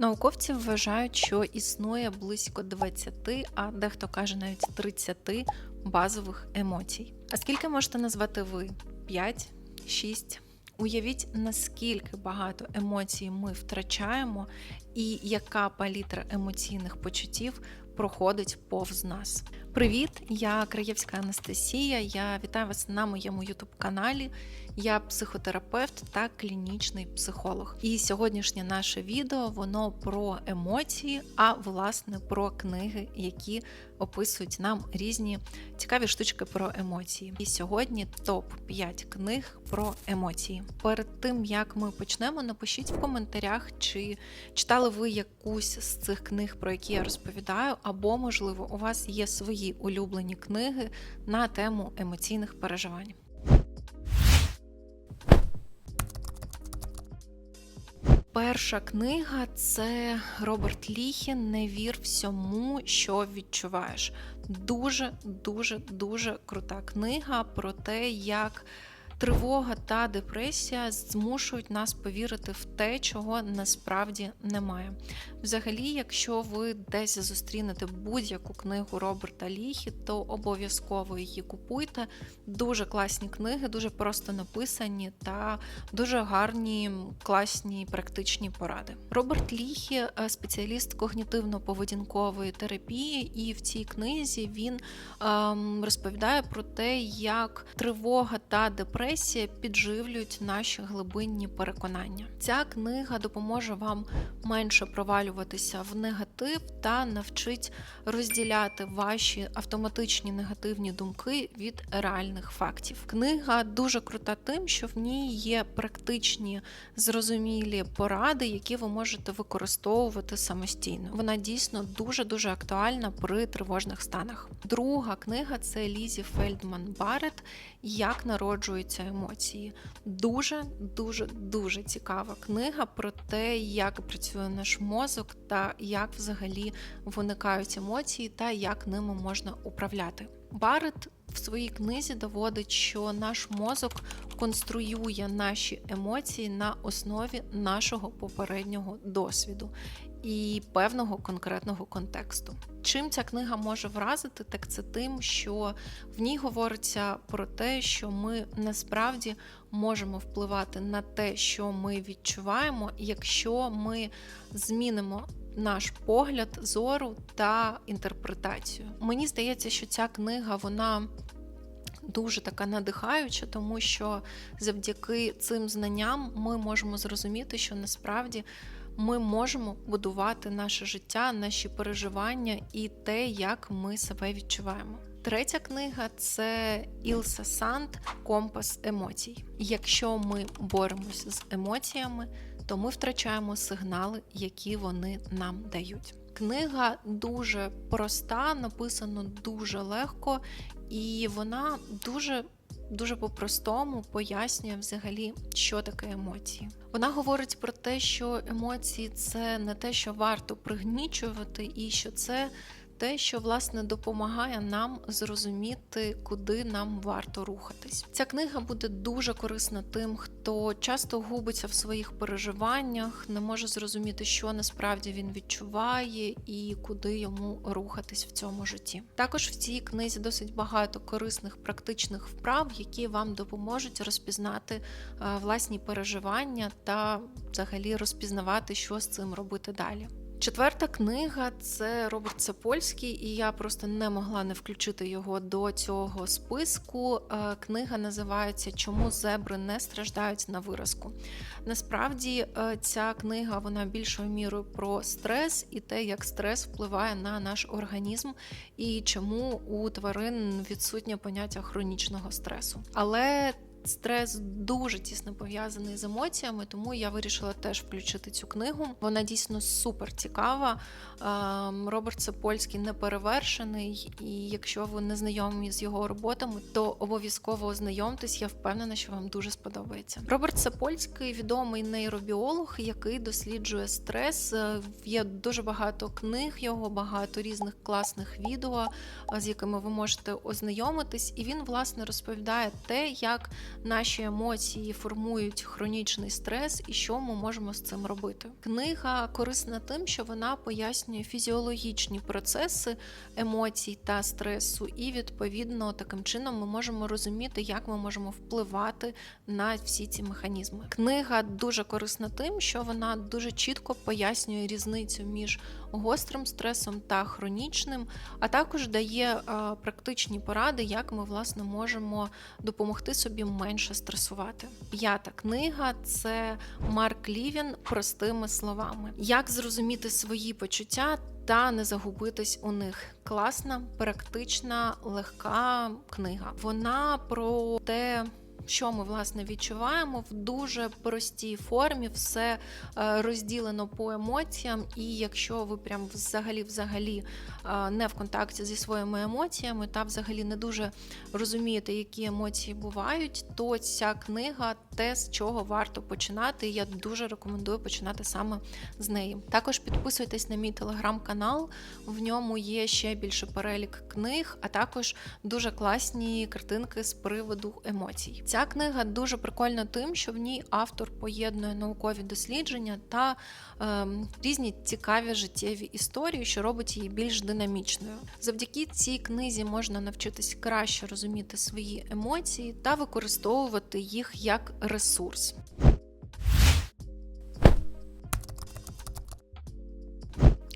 Науковці вважають, що існує близько 20, а дехто каже навіть 30 базових емоцій. А скільки можете назвати ви? 5? 6? Уявіть, наскільки багато емоцій ми втрачаємо, і яка палітра емоційних почуттів проходить повз нас. Привіт, я Краєвська Анастасія. Я вітаю вас на моєму ютуб-каналі. Я психотерапевт та клінічний психолог. І сьогоднішнє наше відео воно про емоції, а власне про книги, які описують нам різні цікаві штучки про емоції. І сьогодні топ 5 книг про емоції. Перед тим як ми почнемо, напишіть в коментарях, чи читали ви якусь з цих книг, про які я розповідаю, або, можливо, у вас є свої улюблені книги на тему емоційних переживань. Перша книга це Роберт Ліхін Не вір всьому, що відчуваєш. Дуже, дуже, дуже крута книга про те, як тривога та депресія змушують нас повірити в те, чого насправді немає. Взагалі, якщо ви десь зустрінете будь-яку книгу Роберта Ліхі, то обов'язково її купуйте. Дуже класні книги, дуже просто написані та дуже гарні, класні практичні поради. Роберт Ліхі е, спеціаліст когнітивно-поведінкової терапії, і в цій книзі він ем, розповідає про те, як тривога та депресія підживлюють наші глибинні переконання. Ця книга допоможе вам менше провалюватися в негатив та навчить розділяти ваші автоматичні негативні думки від реальних фактів. Книга дуже крута тим, що в ній є практичні зрозумілі поради, які ви можете використовувати самостійно. Вона дійсно дуже дуже актуальна при тривожних станах. Друга книга це Лізі Фельдман Барет Як народжуються емоції. Дуже дуже дуже цікава книга про те, як працює наш мозок та як взагалі виникають емоції, та як ними можна управляти. Барет в своїй книзі доводить, що наш мозок конструює наші емоції на основі нашого попереднього досвіду і певного конкретного контексту. Чим ця книга може вразити, так це тим, що в ній говориться про те, що ми насправді можемо впливати на те, що ми відчуваємо, якщо ми змінимо. Наш погляд зору та інтерпретацію. Мені здається, що ця книга вона дуже така надихаюча, тому що завдяки цим знанням ми можемо зрозуміти, що насправді ми можемо будувати наше життя, наші переживання і те, як ми себе відчуваємо. Третя книга це Ілса Санд Компас емоцій. Якщо ми боремося з емоціями, то ми втрачаємо сигнали, які вони нам дають. Книга дуже проста, написано дуже легко, і вона дуже дуже по-простому пояснює взагалі, що таке емоції. Вона говорить про те, що емоції це не те, що варто пригнічувати, і що це те, що власне допомагає нам зрозуміти, куди нам варто рухатись. Ця книга буде дуже корисна тим, хто часто губиться в своїх переживаннях, не може зрозуміти, що насправді він відчуває і куди йому рухатись в цьому житті. Також в цій книзі досить багато корисних практичних вправ, які вам допоможуть розпізнати е, власні переживання та взагалі розпізнавати, що з цим робити далі. Четверта книга це Роберт Сапольський, і я просто не могла не включити його до цього списку. Е, книга називається Чому зебри не страждають на виразку. Насправді, е, ця книга вона більшою мірою про стрес і те, як стрес впливає на наш організм, і чому у тварин відсутнє поняття хронічного стресу. Але Стрес дуже тісно пов'язаний з емоціями, тому я вирішила теж включити цю книгу. Вона дійсно супер цікава. Ем, Роберт Сапольський не перевершений, і якщо ви не знайомі з його роботами, то обов'язково ознайомтесь. Я впевнена, що вам дуже сподобається. Роберт Сапольський відомий нейробіолог, який досліджує стрес. Е, є дуже багато книг його, багато різних класних відео, з якими ви можете ознайомитись, і він власне розповідає те, як наші емоції формують хронічний стрес і що ми можемо з цим робити. Книга корисна тим, що вона пояснює фізіологічні процеси емоцій та стресу, і відповідно таким чином ми можемо розуміти, як ми можемо впливати на всі ці механізми. Книга дуже корисна тим, що вона дуже чітко пояснює різницю між гострим стресом та хронічним, а також дає е, практичні поради, як ми власне можемо допомогти собі менше стресувати. П'ята книга це Марк Лівін простими словами. Як зрозуміти свої почуття та не загубитись у них. Класна, практична, легка книга. Вона про те. Що ми власне відчуваємо. В дуже простій формі, все е, розділено по емоціям, і якщо ви прям взагалі взагалі е, не в контакті зі своїми емоціями та взагалі не дуже розумієте, які емоції бувають, то ця книга те, з чого варто починати. і Я дуже рекомендую починати саме з неї. Також підписуйтесь на мій телеграм-канал, в ньому є ще більше перелік книг, а також дуже класні картинки з приводу емоцій. Ця книга дуже прикольна тим, що в ній автор поєднує наукові дослідження та е, різні цікаві життєві історії, що робить її більш динамічною. Завдяки цій книзі можна навчитись краще розуміти свої емоції та використовувати їх як ресурс.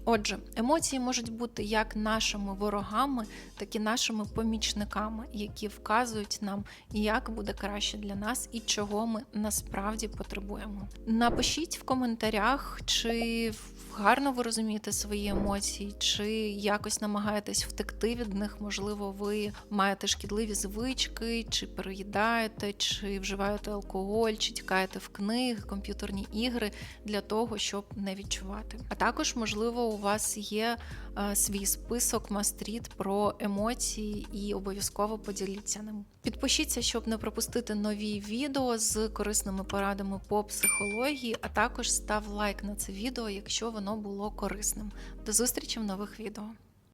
Отже, емоції можуть бути як нашими ворогами, так і нашими помічниками, які вказують нам, як буде краще для нас і чого ми насправді потребуємо. Напишіть в коментарях, чи гарно ви розумієте свої емоції, чи якось намагаєтесь втекти від них. Можливо, ви маєте шкідливі звички, чи переїдаєте, чи вживаєте алкоголь, чи тікаєте в книги, комп'ютерні ігри для того, щоб не відчувати. А також, можливо, у вас є е, свій список мастріт про емоції, і обов'язково поділіться ним. Підпишіться, щоб не пропустити нові відео з корисними порадами по психології, а також став лайк на це відео, якщо воно було корисним. До зустрічі в нових відео.